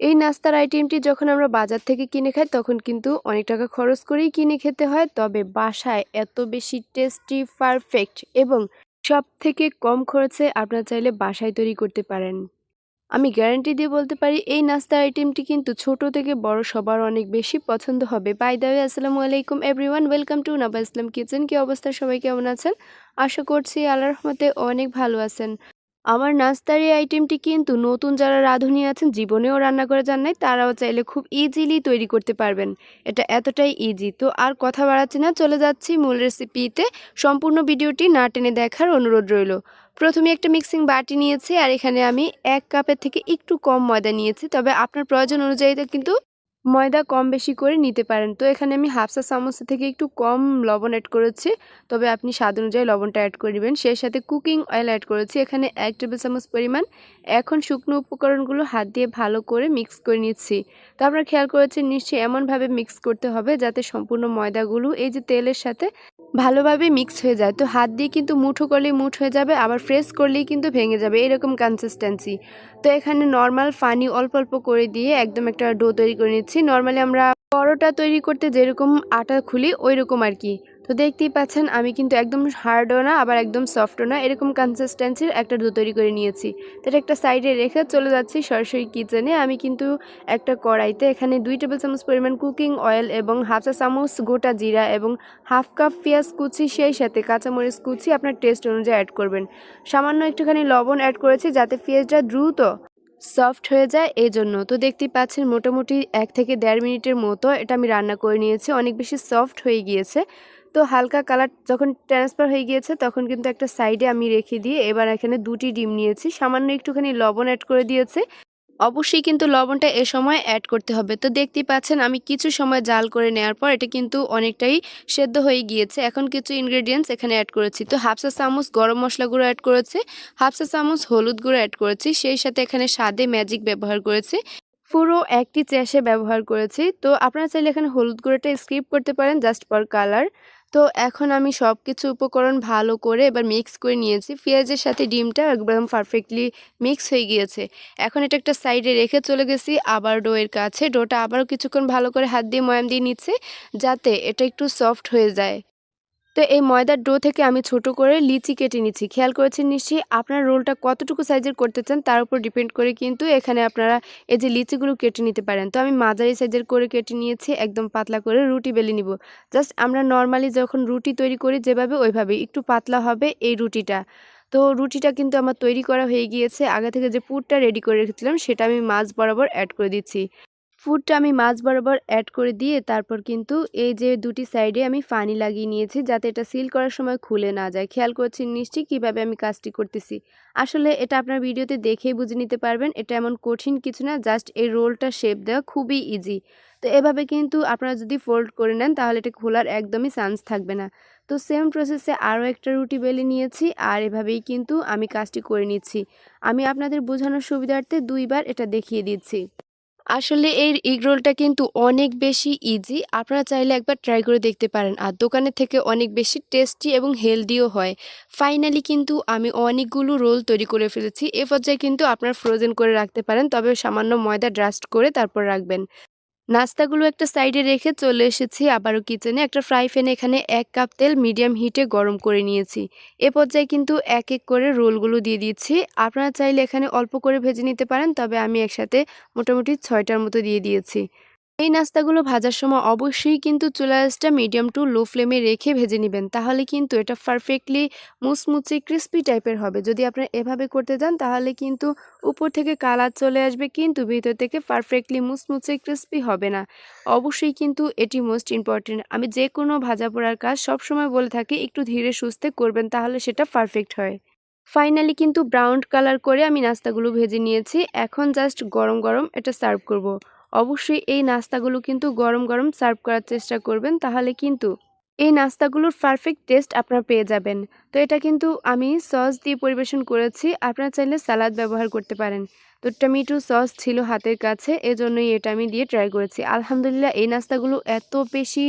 এই নাস্তার আইটেমটি যখন আমরা বাজার থেকে কিনে খাই, তখন কিন্তু অনেক টাকা খরচ করেই কিনে খেতে হয়। তবে বাসায় এত বেশি টেস্টি, পারফেক্ট এবং সব থেকে কম খরচে আপনারা চাইলে বাসায় তৈরি করতে পারেন। আমি গ্যারান্টি দিয়ে বলতে পারি, এই নাস্তার আইটেমটি কিন্তু ছোট থেকে বড় সবার অনেক বেশি পছন্দ হবে। বাই দ্য ওয়ে, আসসালামু আলাইকুম everyone, welcome to Naba Islam kitchen. কি অবস্থা? সবাই কেমন আছেন? আশা করছি আল্লাহ রহমতে অনেক ভালো আছেন। আমার নাস্তার এই আইটেমটি কিন্তু নতুন যারা রাঁধুনি আছেন, জীবনেও রান্না করে যান নাই, তারাও চাইলে খুব ইজিলি তৈরি করতে পারবেন। এটা এতটাই ইজি তো আর কথা বাড়াচ্ছি না, চলে যাচ্ছি মূল রেসিপিতে সম্পূর্ণ ভিডিওটি না টেনে দেখার অনুরোধ রইল। প্রথমে একটা মিক্সিং বাটি নিয়েছি, আর এখানে আমি এক কাপের থেকে একটু কম ময়দা নিয়েছি। তবে আপনার প্রয়োজন অনুযায়ী কিন্তু ময়দা কম বেশি করে নিতে পারেন। তো এখানে আমি হাফসা চামচ থেকে একটু কম লবণ অ্যাড করেছি। তবে আপনি স্বাদ অনুযায়ী লবণটা অ্যাড করে নেবেন। সেই সাথে কুকিং অয়েল অ্যাড করেছি। এখানে এক টেবিল চামচ পরিমাণ এখন শুকনো উপকরণগুলো হাত দিয়ে ভালো করে মিক্স করে নিচ্ছি। তো আপনারা খেয়াল করেছেন নিশ্চয়ই এমনভাবে মিক্স করতে হবে যাতে সম্পূর্ণ ময়দাগুলো এই যে তেলের সাথে ভালোভাবে মিক্স হয়ে যায়। তো হাত দিয়ে কিন্তু মুঠো করলেই মুঠ হয়ে যাবে, আবার ফ্রেশ করলেই কিন্তু ভেঙে যাবে, এরকম কনসিস্টেন্সি তো এখানে নর্মাল ফানি অল্প অল্প করে দিয়ে একদম একটা ডো তৈরি করে নিচ্ছি। নর্মালি আমরা পরোটা তৈরি করতে যেরকম আটা খুলি ওই রকম আর কি। তো দেখতেই পাচ্ছেন, আমি কিন্তু একদম হার্ডও না, আবার একদম সফটও না, এরকম কনসিস্টেন্সির একটা ডো তৈরি করে নিয়েছি। তো এটা একটা সাইডে রেখে চলে যাচ্ছি সরাসরি কিচেনে আমি কিন্তু একটা কড়াইতে এখানে দুই টেবিল চামচ পরিমাণ কুকিং অয়েল এবং হাফ চা চামচ গোটা জিরা এবং হাফ কাপ পেঁয়াজ কুচি, সেই সাথে কাঁচামরিচ কুচি আপনার টেস্ট অনুযায়ী অ্যাড করবেন। সামান্য একটুখানি লবণ অ্যাড করেছি যাতে পেঁয়াজটা দ্রুত সফট হয়ে যায় এই জন্য তো দেখতেই পাচ্ছেন, মোটামুটি এক থেকে দেড় মিনিটের মতো এটা আমি রান্না করে নিয়েছি, অনেক বেশি সফট হয়ে গিয়েছে। তো হালকা কালার যখন ট্রান্সফার হয়ে গিয়েছে, তখন কিন্তু একটা সাইডে আমি রেখে দিয়ে এবার এখানে দুটি ডিম নিয়েছি। সামান্য একটুখানি লবণ অ্যাড করে দিয়েছে। অবশ্যই কিন্তু লবণটা এ সময় অ্যাড করতে হবে। তো দেখতেই পাচ্ছেন, আমি কিছু সময় জাল করে নেওয়ার পর এটা কিন্তু অনেকটাই সেদ্ধ হয়ে গিয়েছে। এখন কিছু ইনগ্রেডিয়েন্টস এখানে অ্যাড করেছি। তো হাফসা চামচ গরম মশলা গুঁড়ো অ্যাড করেছে হাফসা চামচ হলুদ গুঁড়ো অ্যাড করেছি, সেই সাথে এখানে স্বাদে ম্যাজিক ব্যবহার করেছি। পুরো একটি চ্যাশে ব্যবহার করেছি। তো আপনারা চাইলে এখানে হলুদ গুঁড়োটা স্কিপ করতে পারেন জাস্ট ফর কালার তো এখন আমি সব কিছু উপকরণ ভালো করে এবার মিক্স করে নিয়েছি। পেঁয়াজের সাথে ডিমটা একদম পারফেক্টলি মিক্স হয়ে গিয়েছে। এখন এটা একটা সাইডে রেখে চলে গেছি, আবার ডোয়ের কাছে। ডোটা আবারও কিছুক্ষণ ভালো করে হাত দিয়ে ময়াম দিয়ে নিচ্ছে, যাতে এটা একটু সফট হয়ে যায়। তো এই ময়দার ডো থেকে আমি ছোট করে লিচি কেটে নিচ্ছি। খেয়াল করেছেন নিশ্চয়ই? আপনার রোলটা কতটুকু সাইজের করতে চান তার উপর ডিপেন্ড করে কিন্তু এখানে আপনারা এই যে লিচিগুলো কেটে নিতে পারেন। তো আমি মাঝারি সাইজের করে কেটে নিয়েছি, একদম পাতলা করে রুটি বেলে নিব। জাস্ট আমরা নর্মালি যখন রুটি তৈরি করি যেভাবে ওইভাবে একটু পাতলা হবে এই রুটিটা। তো রুটিটা কিন্তু আমার তৈরি করা হয়ে গিয়েছে। আগে থেকে যে পুরটা রেডি করে রেখেছিলাম সেটা আমি মাছ বরাবর অ্যাড করে দিচ্ছি। ফুডটা আমি মাছ বরাবর অ্যাড করে দিয়ে তারপর কিন্তু এই যে দুটি সাইডে আমি ফানি লাগিয়ে নিয়েছি যাতে এটা সিল করার সময় খুলে না যায়। খেয়াল করছি নিশ্চয়ই কীভাবে আমি কাজটি করতেছি। আসলে এটা আপনার ভিডিওতে দেখেই বুঝে নিতে পারবেন, এটা এমন কঠিন কিছু না জাস্ট এই রোলটা শেপ দেওয়া খুবই ইজি তো এভাবে কিন্তু আপনারা যদি ফোল্ড করে নেন তাহলে এটা খোলার একদমই চান্স থাকবে না। তো সেম প্রসেসে আরও একটা রুটি বেলে নিয়েছি আর এভাবেই কিন্তু আমি কাজটি করে নিচ্ছি। আমি আপনাদের বোঝানোর সুবিধার্থে দুইবার এটা দেখিয়ে দিচ্ছি। আসলে এই এগ রোলটা কিন্তু অনেক বেশি ইজি আপনারা চাইলে একবার ট্রাই করে দেখতে পারেন। আর দোকানের থেকে অনেক বেশি টেস্টি এবং হেলদিও হয়। ফাইনালি কিন্তু আমি অনেকগুলো রোল তৈরি করে ফেলেছি। এ পর্যায়ে কিন্তু আপনারা ফ্রোজেন করে রাখতে পারেন। তবে সামান্য ময়দা ড্রাস্ট করে তারপর রাখবেন। নাস্তাগুলো একটা সাইডে রেখে চলে এসেছি, আবারও কিচেনে। একটা ফ্রাই প্যানে এখানে এক কাপ তেল মিডিয়াম হিটে গরম করে নিয়েছি। এ পর্যায়ে কিন্তু এক এক করে রোলগুলো দিয়ে দিয়েছি আপনারা চাইলে এখানে অল্প করে ভেজে নিতে পারেন, তবে আমি একসাথে মোটামুটি ছয়টার মতো দিয়ে দিয়েছি। এই নাস্তাগুলো ভাজার সময় অবশ্যই কিন্তু চুলা আঁচটা মিডিয়াম টু লো ফ্লেমে রেখে ভেজে নেবেন। তাহলে কিন্তু এটা পারফেক্টলি মুচমুচে ক্রিস্পি টাইপের হবে। যদি আপনারা এভাবে করতে যান তাহলে কিন্তু উপর থেকে কালার চলে আসবে, কিন্তু ভিতর থেকে পারফেক্টলি মুচমুচে ক্রিস্পি হবে না। অবশ্যই কিন্তু এটি মোস্ট ইম্পর্টেন্ট আমি যে কোনো ভাজা পোড়ার কাজ সবসময় বলে থাকি, একটু ধীরে সুস্থে করবেন, তাহলে সেটা পারফেক্ট হয়। ফাইনালি কিন্তু ব্রাউন কালার করে আমি নাস্তাগুলো ভেজে নিয়েছি। এখন জাস্ট গরম গরম এটা সার্ভ করব। অবশ্যই এই নাস্তাগুলো কিন্তু গরম গরম সার্ভ করার চেষ্টা করবেন, তাহলে কিন্তু এই নাস্তাগুলোর পারফেক্ট টেস্ট আপনারা পেয়ে যাবেন। তো এটা কিন্তু আমি সস দিয়ে পরিবেশন করেছি, আপনারা চাইলে সালাদ ব্যবহার করতে পারেন। তো টমেটো সস ছিল হাতের কাছে, এজন্যই এটা আমি দিয়ে ট্রাই করেছি। আলহামদুলিল্লাহ এই নাস্তাগুলো এত বেশি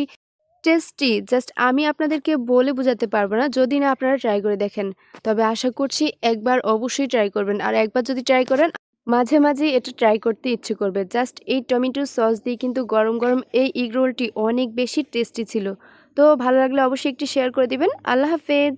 টেস্টি জাস্ট আমি আপনাদেরকে বলে বোঝাতে পারব না, যদি না আপনারা ট্রাই করে দেখেন। তবে আশা করছি একবার অবশ্যই ট্রাই করবেন। আর একবার যদি ট্রাই করেন মাঝে, মাঝে এটা ট্রাই করতে ইচ্ছে করবে। জাস্ট এই টমেটো সস দিয়ে কিন্তু গরম, গরম এই ইগরোলটি অনেক বেশি টেস্টি ছিল। তো ভালো লাগলে অবশ্যই একটি শেয়ার করে দিবেন। আল্লাহ হাফেজ।